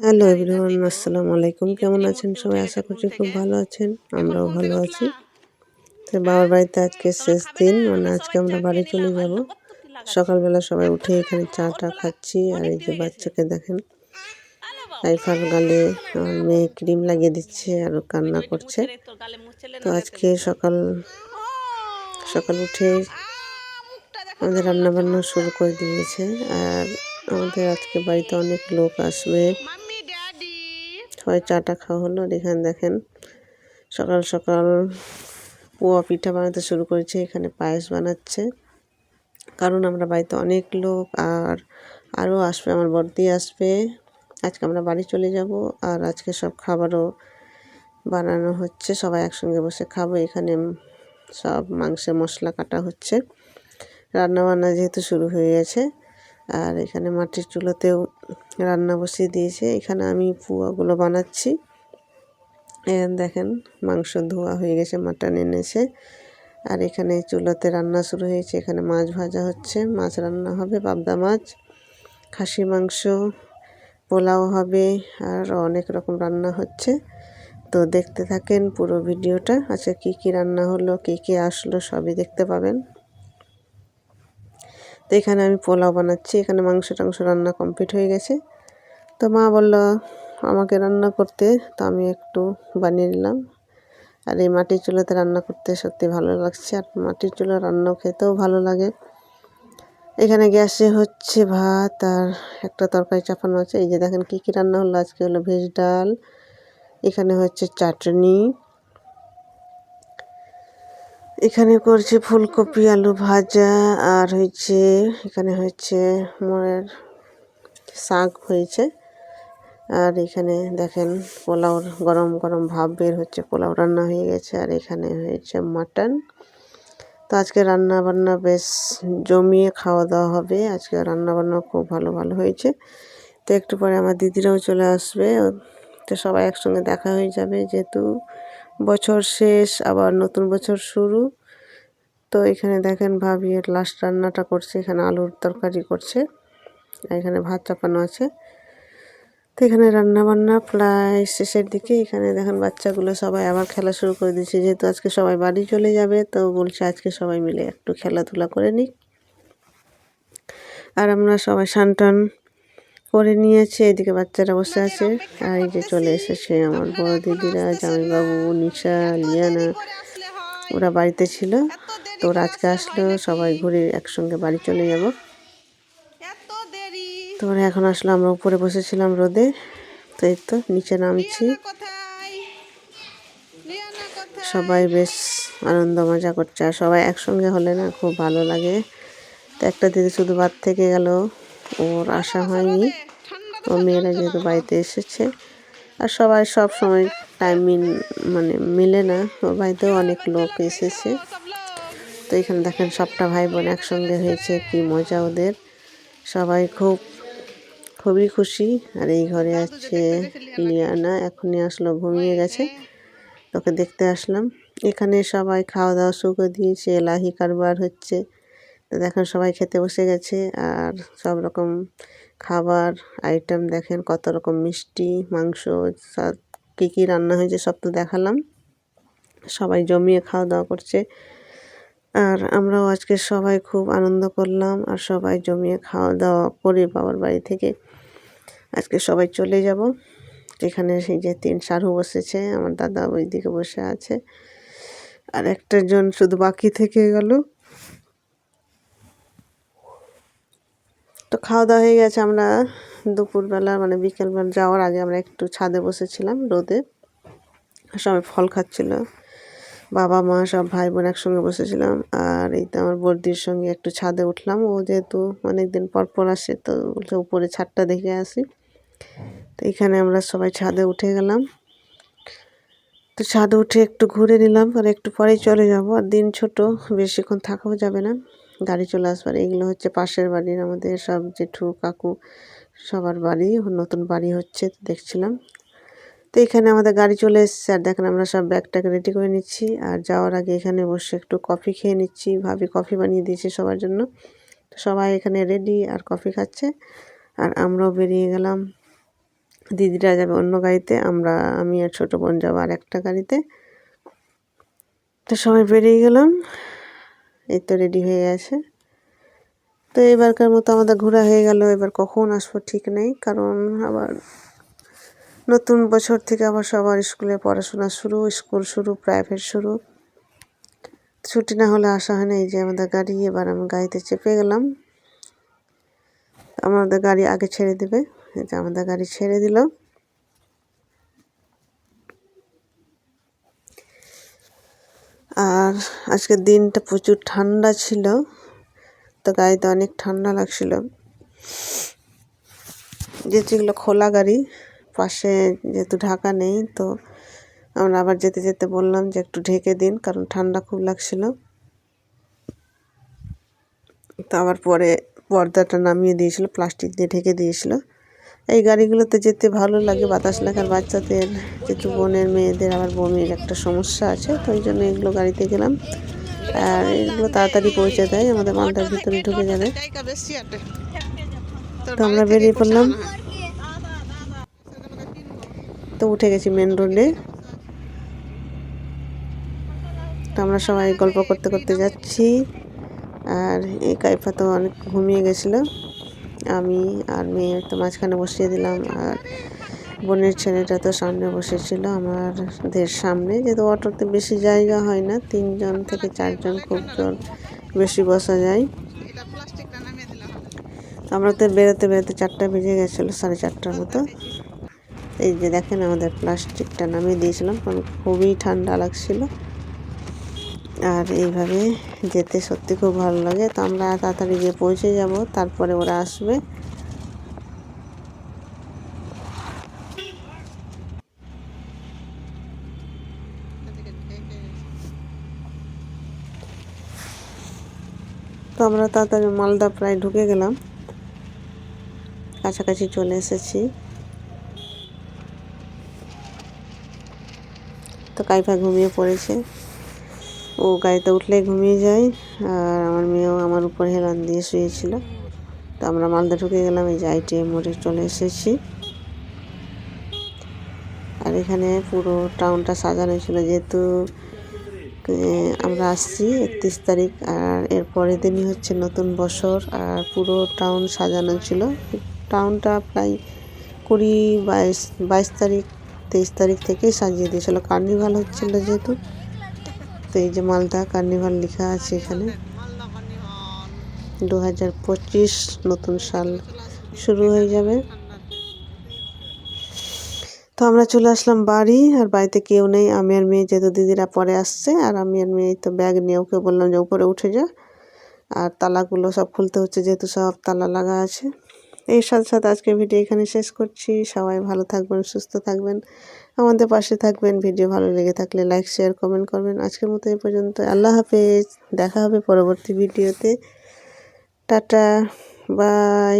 Hello everyone, আসসালামু আলাইকুম। কেমন আছেন সবাই? আশা করছি খুব ভালো আছেন, আমরাও ভালো আছি। তো বাবার বাড়িতে আজকে শেষ দিন মানে আজকে আমরা বাড়ি চলে যাব। সকালবেলা সবাই উঠে এখানে চা টা খাচ্ছি, আর এই যে বাচ্চাকে দেখেন আইফার গালে আমার মেয়ে ক্রিম লাগিয়ে দিচ্ছে আর কান্না করছে। তো আজকে সকাল সকাল উঠে আমাদের রান্না বান্না শুরু করে দিয়েছে, আর আমাদের আজকে বাড়িতে অনেক লোক আসবে। সবাই চাটা খাওয়া হলো। আর এখানে দেখেন, সকাল সকাল পোয়া পিঠা বানাতে শুরু করেছে, এখানে পায়েস বানাচ্ছে। কারণ আমরা বাড়িতে অনেক লোক, আর আরও আসবে, আমার বর্দি আসবে। আজকে আমরা বাড়ি চলে যাব, আর আজকে সব খাবারও বানানো হচ্ছে। সবাই একসঙ্গে বসে খাব, এখানে সব মাংসের মশলা কাটা হচ্ছে। রান্না বান্না যেহেতু শুরু হয়ে গেছে আর এখানে মাটির চুলোতেও রান্না বসিয়ে দিয়েছে। এখানে আমি পুয়াগুলো বানাচ্ছি। দেখেন মাংস ধোয়া হয়ে গেছে, মাটন এনেছে। আর এখানে চুলোতে রান্না শুরু হয়েছে। এখানে মাছ ভাজা হচ্ছে, মাছ রান্না হবে, পাবদা মাছ, খাসি মাংস, পোলাও হবে, আর অনেক রকম রান্না হচ্ছে। তো দেখতে থাকেন পুরো ভিডিওটা। আচ্ছা কি কি রান্না হলো, কী কী আসলো, সবই দেখতে পাবেন। এখানে আমি পোলাও বানাচ্ছি। এখানে মাংস টাংস রান্না কমপ্লিট হয়ে গেছে। তো মা বলল, আমাকে রান্না করতে। তো আমি একটু বানিয়ে নিলাম। আর এই মাটির চুলাতে রান্না করতে সত্যি ভালো লাগছে। আর মাটির চুলা রান্নাও খেতেও ভালো লাগে। এখানে গ্যাসে হচ্ছে ভাত আর একটা তরকারি চাপানো আছে। এই যে দেখেন কী কী রান্না হলো? আজকে হলো ভেজ ডাল। এখানে হচ্ছে চাটনি। এখানে করছে ফুলকপি, আলু ভাজা, আর হয়েছে, এখানে হচ্ছে মোড়ের শাক হয়েছে। আর এখানে দেখেন পোলাও গরম গরম ভাব বের হচ্ছে, পোলাও রান্না হয়ে গেছে, আর এখানে হয়েছে মাটন। তো আজকে রান্না বান্না বেশ জমিয়ে খাওয়া দাওয়া হবে, আজকে রান্না বান্না খুব ভালো ভালো হয়েছে। তো একটু পরে আমার দিদিরাও চলে আসবে, তো সবাই একসঙ্গে দেখা হয়ে যাবে যেহেতু বছর শেষ, আবার নতুন বছর শুরু। তো এখানে দেখেন ভাবি লাস্ট রান্নাটা করছে, এখানে আলুর তরকারি করছে, এখানে ভাত চাপানো আছে। তো এখানে রান্না বান্না প্রায় শেষের দিকে, এখানে দেখেন বাচ্চাগুলো সবাই আবার খেলা শুরু করে দিচ্ছে যেহেতু আজকে সবাই বাড়ি চলে যাবে, তো বলছে আজকে সবাই মিলে একটু খেলাধুলা করে নিই আর আমরা সবাই সানটান করে নিয়েছে, এদিকে বাচ্চারা বসে আছে। আর এই যে চলে এসেছে আমার বড় দিদিরা, জামাইবাবু, নিশা, লিয়ানা। ওরা বাড়িতে ছিল। তো ওরা আজকে আসলো, সবাই ঘুরে একসঙ্গে বাড়ি চলে যাব। তোমরা এখন আসলো, আমরা উপরে বসেছিলাম রোদে। তো এই তো, নিচে নামছি। সবাই বেশ আনন্দ মজা করছে। আর সবাই একসঙ্গে হলে না খুব ভালো লাগে। তো একটা দিদি শুধু বাদ থেকে গেল। ওর আসা হয়নি। ও মেয়েরা যেহেতু বাড়িতে এসেছে আর সবাই সব সময় টাইম মানে মিলে না। ও বাড়িতেও অনেক লোক এসেছে। তো এখানে দেখেন সবটা ভাই বোন একসঙ্গে হয়েছে কি মজা ওদের। সবাই খুব খুবই খুশি। আর এই ঘরে আছে লিয়ানা এখনই আসলো ঘুমিয়ে গেছে। তোকে দেখতে আসলাম। এখানে সবাই খাওয়া দাওয়া শুরু করে দিয়েছে এলাহি কারবার হচ্ছে। তো দেখেন সবাই খেতে বসে গেছে আর সব রকম খাবার আইটেম দেখেন কত রকম মিষ্টি, মাংস, সব কী কী রান্না হয়েছে সব তো দেখালাম। সবাই জমিয়ে খাওয়া দাওয়া করছে। আর আমরাও আজকে সবাই খুব আনন্দ করলাম আর সবাই জমিয়ে খাওয়া দাওয়া করে বাবার বাড়ি থেকে আজকে সবাই চলে যাব। এখানে সেই যে তিন সারু বসেছে, আমার দাদা ওই দিকে বসে আছে। আর একটা জন শুধু বাকি থেকে গেল। তো খাওয়া দাওয়া হয়ে গেছে আমরা দুপুরবেলা মানে বিকেলবেলা যাওয়ার আগে আমরা একটু ছাদে বসেছিলাম রোদে। সবাই ফল খাচ্ছিল। বাবা, মা সব ভাই বোন একসঙ্গে বসেছিলাম। আর এই তো আমার বর্দির সঙ্গে একটু ছাদে উঠলাম। ও যেহেতু অনেক দিন পর পর আসে, তো উপরে ছাদটা দেখে আসি। তো এখানে আমরা সবাই ছাদে উঠে গেলাম। তো ছাদে উঠে একটু ঘুরে নিলাম। আর একটু পরেই চলে যাব। আর দিন ছোট, বেশিক্ষণ থাকাও যাবে না। গাড়ি চলে আসবার। এগুলো হচ্ছে পাশের বাড়ির আমাদের সব জেঠু, কাকু, সবার বাড়ি, নতুন বাড়ি হচ্ছে দেখছিলাম। তো এখানে আমাদের গাড়ি চলে এসছে, আর দেখেন আমরা সব ব্যাগটাকে রেডি করে নিচ্ছি। আর যাওয়ার আগে এখানে বসে একটু কফি খেয়ে নিচ্ছি। ভাবি কফি বানিয়ে দিয়েছি সবার জন্য। তো সবাই এখানে রেডি আর কফি খাচ্ছে। আর আমরাও বেরিয়ে গেলাম। দিদিরা যাবে অন্য গাড়িতে, আমরা, আমি আর ছোটো বোন যাব আর একটা গাড়িতে। তো সবাই বেরিয়ে গেলাম। এই তো রেডি হয়ে গেছে তো এবারকার মতো আমাদের ঘোরা হয়ে গেল। এবার কখন আসব ঠিক নেই, কারণ আবার নতুন বছর থেকে আবার সবার স্কুলে পড়াশোনা শুরু, স্কুল শুরু প্রাইভেট শুরু। ছুটি না হলে আসা হয় না। এই যে আমাদের গাড়ি, এবার আমি গাড়িতে চেপে গেলাম। আমাদের গাড়ি আগে ছেড়ে দেবে। এই যে আমাদের গাড়ি ছেড়ে দিল। আর আজকের দিনটা প্রচুর ঠান্ডা ছিল, তো গাড়িতে অনেক ঠান্ডা লাগছিল। যেহেতু এগুলো খোলা গাড়ি, পাশে যেহেতু ঢাকা নেই, তো আমরা আবার যেতে যেতে বললাম যে একটু ঢেকে দিন, কারণ ঠান্ডা খুব লাগছিল। তো আবার পরে পর্দাটা নামিয়ে দিয়েছিল, প্লাস্টিক দিয়ে ঢেকে দিয়েছিল। এই গাড়িগুলোতে যেতে ভালো লাগে। বাতাস লাগার বাচ্চাদের যেহেতু বোনের মেয়েদের আবার বমির একটা সমস্যা আছে তো ওই জন্য এগুলো গাড়িতে গেলাম। আর এগুলো তাড়াতাড়ি পৌঁছে দেয় আমাদের মালটার ভিতরে ঢুকে যাবে। তো আমরা বেরিয়ে পড়লাম। তো উঠে গেছি মেন রোডে তো আমরা সবাই গল্প করতে করতে যাচ্ছি। আর এই কাইফা তো অনেক ঘুমিয়ে গেছিল। আমি আর মেয়ে তো মাঝখানে বসিয়ে দিলাম আর বোনের ছেলেটা তো সামনে বসেছিল আমাদের সামনে। যেহেতু অটোতে বেশি জায়গা হয় না, তিনজন থেকে চারজন খুব জোর বেশি বসা যায়। আমরা তো বেরোতে বেরোতে চারটা বেজে গেছিল, সাড়ে চারটার মতো। এই যে দেখেন আমাদের প্লাস্টিকটা নামিয়ে দিয়েছিলাম, কারণ খুবই ঠান্ডা লাগছিল। আর এইভাবে যেতে সত্যি খুব ভালো লাগে। তো আমরা তাড়াতাড়ি গিয়ে পৌঁছে যাব, তারপরে ওরা আসবে। তো আমরা তাড়াতাড়ি মালদা প্রায় ঢুকে গেলাম। কাছাকাছি চলে এসেছি। তো কাইফা ঘুমিয়ে পড়েছে। ও গাড়িতে উঠলেই ঘুমিয়ে যায় আর আমার মেয়েও আমার উপর হেলান দিয়ে শুয়েছিল। তো আমরা মালদা ঢুকে গেলাম, এই যে আইটিএম মোড়ে চলে এসেছি। আর এখানে পুরো টাউনটা সাজানো ছিল, যেহেতু আমরা আসছি একত্রিশ তারিখ, আর এর পরের দিনই হচ্ছে নতুন বছর, আর পুরো টাউন সাজানো ছিল। টাউনটা প্রায় কুড়ি, বাইশ বাইশ তারিখ, তেইশ তারিখ থেকেই সাজিয়ে দিয়েছিল। কার্নিভাল হচ্ছিল যেহেতু। তো এই যে মালদা কার্নিভাল লেখা আছে এখানে। দু হাজার পঁচিশ নতুন সাল শুরু হয়ে যাবে। তো আমরা চলে আসলাম বাড়ি, আর বাড়িতে কেউ নেই। আমি আর মেয়ে যেহেতু দিদিরা পরে আসছে, আর আমি আর মেয়ে তো ব্যাগ নিয়ে ওকে বললাম যে উপরে উঠে যা। আর তালাগুলো সব খুলতে হচ্ছে যেহেতু সব তালা লাগা আছে। এই সাথে সাথে আজকে ভিডিও এখানে শেষ করছি। সবাই ভালো থাকবেন, সুস্থ থাকবেন। আমাদের পাশে থাকবেন। ভিডিও ভালো লেগে থাকলে লাইক শেয়ার কমেন্ট করবেন। আজকের মতো এই পর্যন্ত। আল্লাহ হাফেজ। দেখা হবে পরবর্তী ভিডিওতে টাটা। বাই